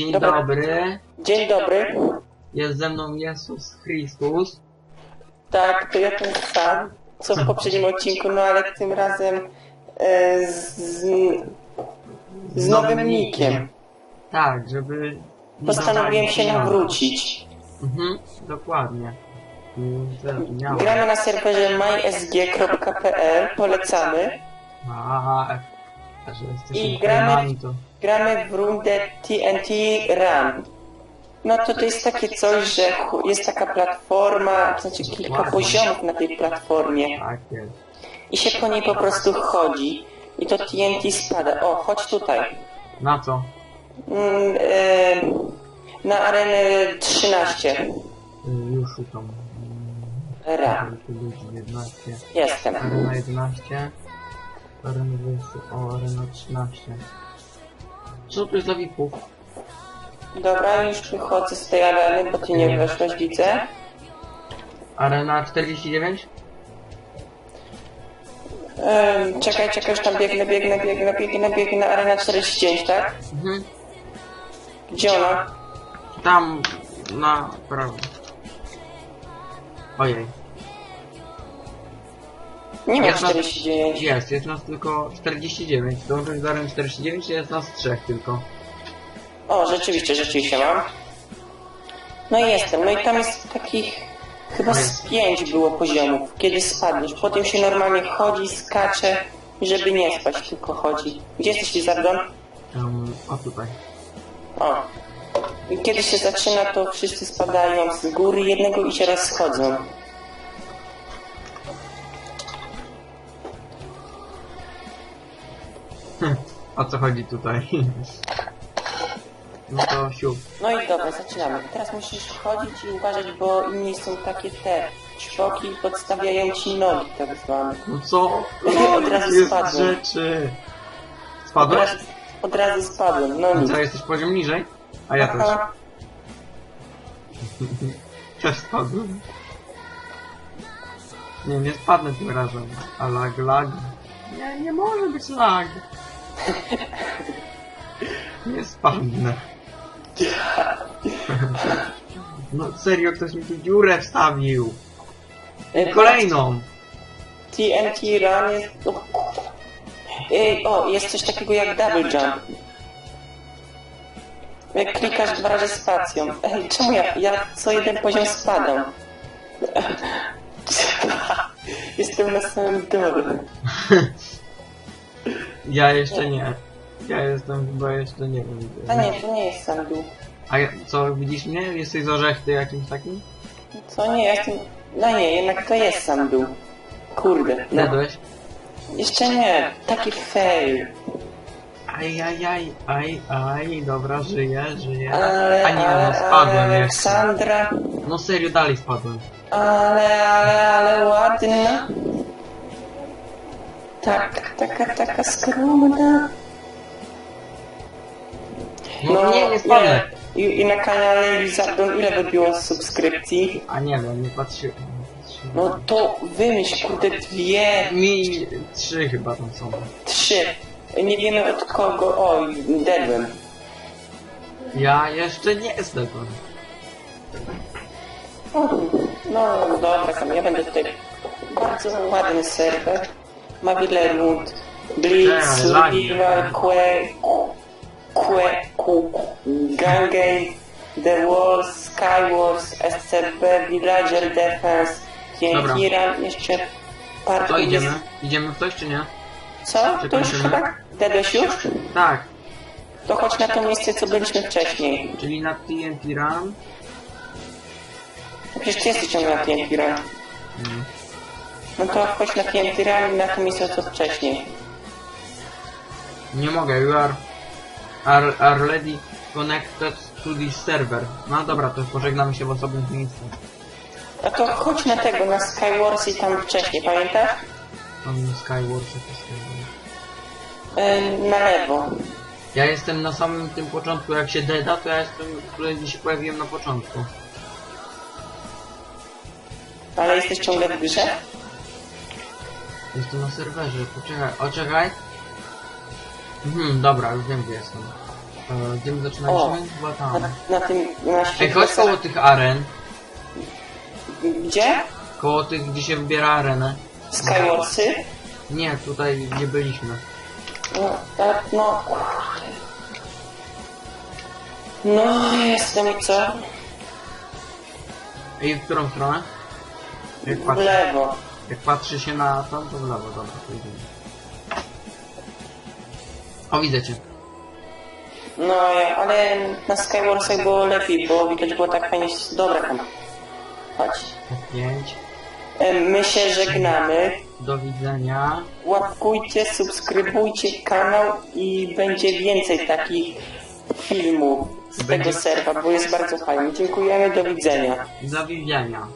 Dzień Dobra. dobry. Dzień dobry. Jest ze mną Jezus Chrystus. Tak, to ja ten sam, co w poprzednim odcinku, no ale tym razem e, z, z nowym nickiem. Tak, żeby... nie Postanowiłem dodali się nawrócić. Mhm, dokładnie. Mm. Gramy na serwerze mysg.pl, polecamy. A, I gramy- to... Gramy w rundę TNT Run. No to to jest takie coś, że jest taka platforma, to znaczy kilka poziomów na tej platformie Tak i się po niej po prostu chodzi i to TNT spada. O, chodź tutaj. Na co? Mm, e, na arenę 13. Y, Już szukam. Ra. Tu ludzi 11. Jestem. Arena 11. Arena 20. O, arena 13. Co tu jest dla VIP-ów? Dobra, już wychodzę z tej areny, bo ty nie weszłeś, widzę. Arena 49? Em, czekaj, czekaj, już tam biegnę, biegnę, biegnę, biegnę, biegnę. Arena 49, tak? Mhm. Gdzie ona? Tam na prawo. Ojej. Nie Jest na- 49. Jest, jest nas tylko 49. Dołączyć do areny 49 jest nas trzech tylko. O, rzeczywiście, rzeczywiście mam. No i jestem. No i tam jest takich... Chyba z pięć było poziomów, kiedy spadniesz. Potem się normalnie chodzi, skacze, żeby nie spać, tylko chodzi. Gdzie jesteś, Lizardon? Tam, o tutaj. O. I kiedy się zaczyna, to wszyscy spadają z góry jednego i się rozchodzą. O co chodzi tutaj? No to siup. No i dobra, zaczynamy. Teraz musisz chodzić i uważać, bo inni są takie te ćwoki i podstawiają ci nogi, tak zwane. No co? Od razu jest spadłem. rzeczy. Od Spadłeś? razu, od razu spadłem, no No nic. co, jesteś poziom niżej? A ja też. Aha. Też spadłem. Nie, nie spadnę tym razem. A lag, lag. Nie, nie może być lag. Nie spadnę. No serio, ktoś mi tu dziurę wstawił. E, Kolejną. TNT Run jest... O, Ej, o, jest coś takiego jak double jump. Jak klikasz dwa razy spacją. Ej, czemu ja, ja co jeden poziom spadam? Jestem na samym dole. Ja jeszcze nie. Ja jestem chyba jeszcze nie wiem. A nie, to nie jest dół. A ja- co, widzisz mnie? Jesteś z orzechty jakimś takim? Co nie, ja jestem... No nie, jednak to jest sam dół. Kurde. No. Jadłeś? Jeszcze nie, taki fail. Aj, aj, aj, aj, aj, dobra, żyję, żyję. Ale, A nie, ale, no spadłem ale jeszcze. Aleksandra, No serio, dalej spadłem. ale, ale, ale ładna. Tak, taka, taka skromna. No, nie, nie spadnę. ile- I, I na kanale Lizardon ile wybiło subskrypcji? A nie wiem, nie patrzyłem. nie patrzyłem. No to wymyśl, kurde, dwie, Mi trzy chyba tam są. trzy. Nie wiemy od kogo. Oj, dedłem. Ja jeszcze nie jestem. O, No dobra, tam ja będę tutaj bardzo ładny serwer. Ma wiele rund. Blitz. Survival, Que, Que, Gangame, The Walls, Skywars, SCP, Villager Defense, Run, jeszcze parę To jest- idziemy? Idziemy w coś czy nie? Co? Czy To już chyba? Dedłeś już? Tak, To chodź na to miejsce, co byliśmy wcześniej. czyli na TNT Run. Przecież ty jesteś ciągle na TNT Run. Mm. No to chodź na TNT i na to miejsce, co wcześniej. Nie mogę, you are, are, are ready connected to this server. No dobra, to pożegnamy się w osobnym miejscu. A to chodź na tego, na Skywars i tam wcześniej, pamiętasz? Tam Skywars to Skywars. Yy, na lewo. Ja jestem na samym tym początku, jak się deda, to ja jestem, który się pojawiłem na początku. Ale jesteś ciągle w grze? Jestem na serwerze, poczekaj, o czekaj. Mhm, dobra, już wiem gdzie jestem. E, Gdzie my zaczynaliśmy? Chyba Na, tam. na tym, na Ej, chodź koło tych aren. Gdzie? Koło tych, gdzie się wybiera arenę. Skywarsy? Nie, tutaj gdzie byliśmy. No, tak, no. No, jestem i co? I w którą stronę? Jak W patrzy, lewo. Jak patrzy się na to, to w lewo, dobra, to idziemy. O, widzę cię. No, ale na Skywarsach było lepiej, bo widać było tak fajnie. Dobra, tam. Chodź. Pięć. My się żegnamy. Do widzenia. Łapkujcie, subskrybujcie kanał i będzie więcej takich filmów z Będzie- tego serwa, bo jest bardzo fajny. Dziękujemy, do widzenia. Do widzenia.